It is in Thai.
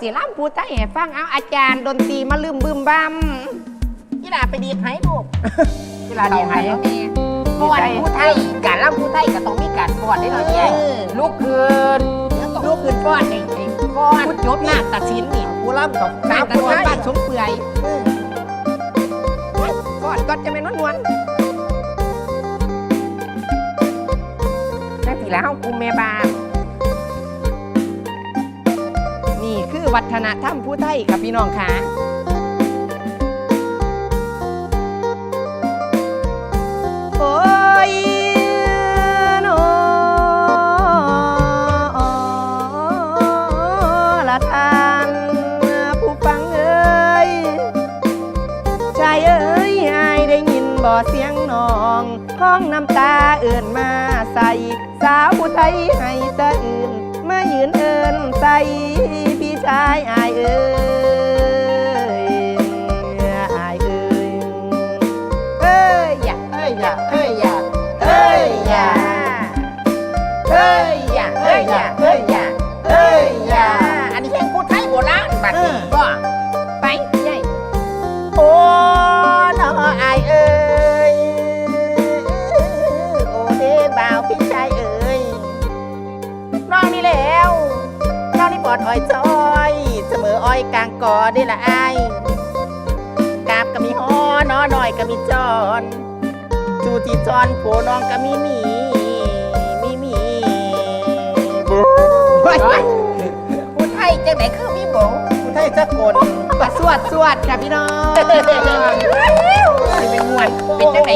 สิล่ำพูดไทยให้ฟังเอาอาจารย์ดนตรีมาลืมบึมบัมกีฬาไปดีดให้ลูกเวลาเรียนไหนฟ้อนผู้ไทยการล่ำผู้ไทยก็ต้องมีการฟ้อนได้หน่อยแย่ลูกคืนลูกขึ้นฟ้อนเองฟ้อนพูดจบหน้าตัดสินนี่ผู้ล่ำกับหน้าน้ำตัดผู้สินไทบ้ายนสมเปื่อยก่อนก่อนจะเป็นนวลๆจังสิแล้วกูแม่บ้าน วัฒนธรรมผู้ไทยค่ะพี่น้องค่ะโอ้ยโนละทานผู้ฟังเอ้ยชายเอ้ยอายได้ยินบ่เสียงน้องข้องน้ำตาเอื่นมาใส่ สาวผู้ไทยให้สะอื่น มายืนเอินใส่ ชายอายเอ้ยอายเอ้ยเอ้ยอย่าเอ้ยอย่าเอ้ยอย่าเอ้ยอย่าเอ้ยอย่าเอ้ยอย่าเอ้ยอย่าเอ้ยอย่าอันนี้เพลงผู้ไทยโบราณบัดนี้ก็ไปใหญ่โอ้น้ออายเอ้ยโอ้เด้บ่าวพี่ชายเอ้ยน้องนี่แล้วน้องนี่ปอดอ้อยจอยเสม ออ้อยกลางกอได้ละอายกาบก็มีฮอน้อหน่อยก็มีจอนจูที่จอนโผน้องก็มีหมีมีหมีบูเฮ้ยผู้ไทยจังไหนคือมีโบผู้ไทยสกลปะสวดสวดค่ะพี่น้องสิเป็นมวนเป็นจังไหน